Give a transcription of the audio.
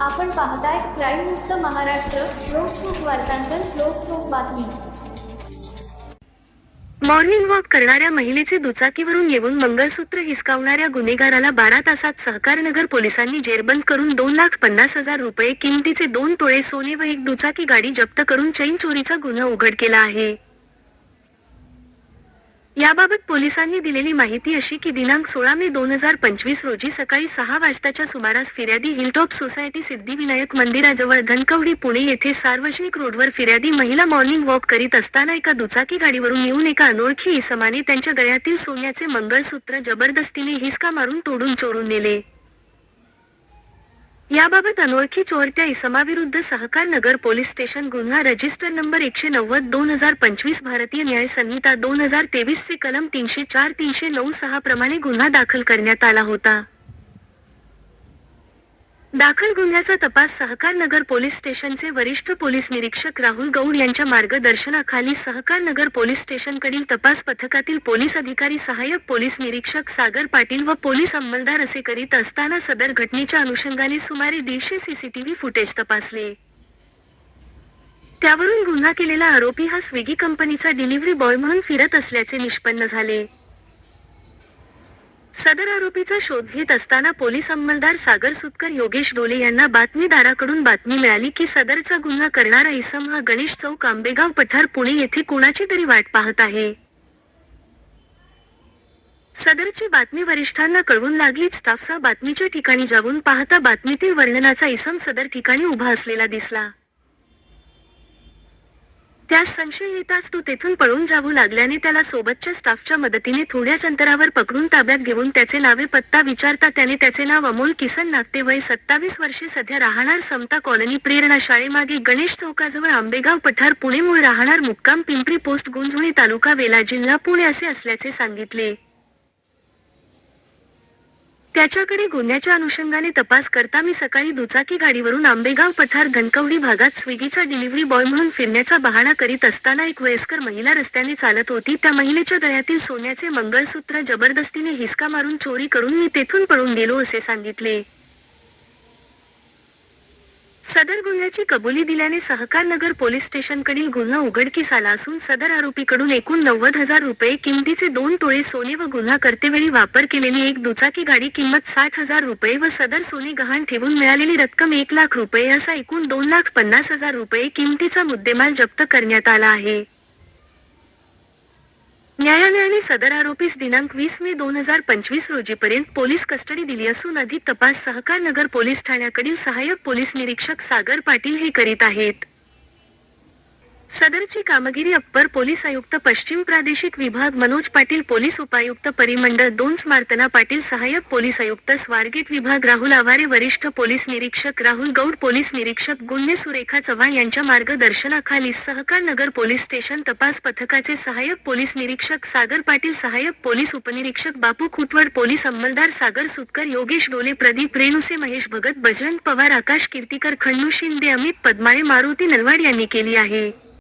आपण पाहताय क्राईम मुक्त महाराष्ट्र लोकसुख वार्तांकन लोकसुख बातमी. मॉर्निंग वॉक करणाऱ्या महिलेचे दुचाकीवरून येऊन मंगळसूत्र हिसकावणाऱ्या गुन्हेगाराला बारा तासात सहकारनगर पोलिसांनी जेरबंद करून दोन लाख पन्नास हजार रुपये किमतीचे दोन तोळे सोने व एक दुचाकी गाडी जप्त करून चैन चोरीचा गुन्हा उघड केला आहे. याबाबत पोलिसांनी दिलेली माहिती अशी की दिनांक सोळा मे दोन हजार पंचवीस रोजी सकाळी सहा वाजताच्या सुमारास फिर्यादी हिलटॉप सोसायटी सिद्धिविनायक मंदिराजवळ धनकवडी पुणे येथे सार्वजनिक रोडवर फिर्यादी महिला मॉर्निंग वॉक करीत असताना एका दुचाकी गाडीवरून येऊन एका अनोळखी इसमाने त्यांच्या गळ्यातील सोन्याचे मंगळसूत्र जबरदस्तीने हिसका मारून तोडून चोरून नेले. याबाबत अनोळखी चोरट्या इसमाविरुद्ध सहकार नगर पोलीस स्टेशन गुन्हा रजिस्टर नंबर एकशे नव्वद दोन हजार पंचवीस भारतीय न्याय संहिता दोन हजार तेवीस चे कलम तीनशे चार तीनशे नऊ सहा प्रमाणे गुन्हा दाखल करण्यात आला होता. दाखल गुन्ह्याचा तपास सहकार नगर पोलीस स्टेशनचे वरिष्ठ पोलीस निरीक्षक राहुल गौड यांच्या मार्गदर्शनाखाली सहकार नगर पोलीस स्टेशनकडील तपास पथकातील पोलीस अधिकारी सहाय्यक पोलीस निरीक्षक सागर पाटील व पोलीस अंमलदार असे करीत असताना सदर घटनेच्या अनुषंगाने सुमारे दीडशे सीसीटीव्ही फुटेज तपासले. त्यावरून गुन्हा केलेला आरोपी हा स्विगी कंपनीचा डिलिव्हरी बॉय म्हणून फिरत असल्याचे निष्पन्न झाले. सदर आरोपीचा शोध घेत असताना पोलीस अंमलदार सागर सुतकर योगेश डोले यांना बातमीदाराकडून बातमी मिळाली की सदरचा गुन्हा करणारा इसम हा गणेश चौक आंबेगाव पठार पुणे येथे कुणाची तरी वाट पाहत आहे. सदरची बातमी वरिष्ठांना कळवून लागलीच स्टाफचा बातमीच्या ठिकाणी जाऊन पाहता बातमीतील वर्णनाचा इसम सदर ठिकाणी उभा असलेला दिसला. त्यास संशय येताच तो तेथून पळून जाऊ लागल्याने त्याला सोबतच्या स्टाफच्या मदतीने थोड्याच अंतरावर पकडून ताब्यात घेऊन त्याचे नावे पत्ता विचारता त्याने त्याचे नाव अमोल किसन नागते वय सत्तावीस वर्षे सध्या राहणार समता कॉलनी प्रेरणा शाळेमागे गणेश चौकाजवळ आंबेगाव पठार पुणे मूळ राहणार मुक्काम पिंपरी पोस्ट गुंजवणी तालुका वेला जिल्हा पुणे असे असल्याचे सांगितले. त्याच्याकडे गुन्ह्याच्या अनुषंगाने तपास करता मी सकाळी दुचाकी गाडीवरून आंबेगाव पठार धनकवडी भागात स्विगीचा डिलिव्हरी बॉय म्हणून फिरण्याचा बहाणा करीत असताना एक वयस्कर महिला रस्त्याने चालत होती. त्या महिलेच्या गळ्यातील सोन्याचे मंगळसूत्र जबरदस्तीने हिसका मारून चोरी करून मी तेथून पळून गेलो असे सांगितले. सदर गुन्ह्याची कबुली दिल्याने सहकार नगर पोलीस स्टेशनकडील गुन्हा उघडकीस आला असून सदर आरोपीकडून एकूण नव्वद हजार रुपये किमतीचे दोन तोळे सोने व गुन्हा करतेवेळी वापर केलेली एक दुचाकी गाडी किंमत साठ हजार रुपये व सदर सोने गहाण ठेवून मिळालेली रक्कम एक लाख रुपये असा एकूण दोन लाख पन्नास हजार रुपये किमतीचा मुद्देमाल जप्त करण्यात आला आहे. न्यायालयाने सदर आरोपीस दिनांक वीस मे दोन हजार पंचवीस रोजीपर्यंत पोलीस कस्टडी दिली असून अधिक तपास सहकार नगर पोलीस ठाण्याकडील सहाय्यक पोलीस निरीक्षक सागर पाटील हे करीत आहेत. सदरची कामगिरी अप्पर पोलीस आयुक्त पश्चिम प्रादेशिक विभाग मनोज पाटील पोलीस उपायुक्त परिमंडळ दोन स्मार्तना पाटील सहाय्यक पोलीस आयुक्त स्वारगेट विभाग राहुल आवारे वरिष्ठ पोलीस निरीक्षक राहुल गौड पोलीस निरीक्षक गुन्हे सुरेखा चव्हाण यांच्या मार्गदर्शनाखाली सहकार नगर पोलीस स्टेशन तपास पथकाचे सहाय्यक पोलीस निरीक्षक सागर पाटील सहाय्यक पोलीस उपनिरीक्षक बापू खुटवड पोलीस अंमलदार सागर सुतकर योगेश डोले प्रदीप रेणुसे महेश भगत बजरंग पवार आकाश कीर्तीकर खंडू शिंदे अमित पद्माळे मारुती नलवाड यांनी केली आहे.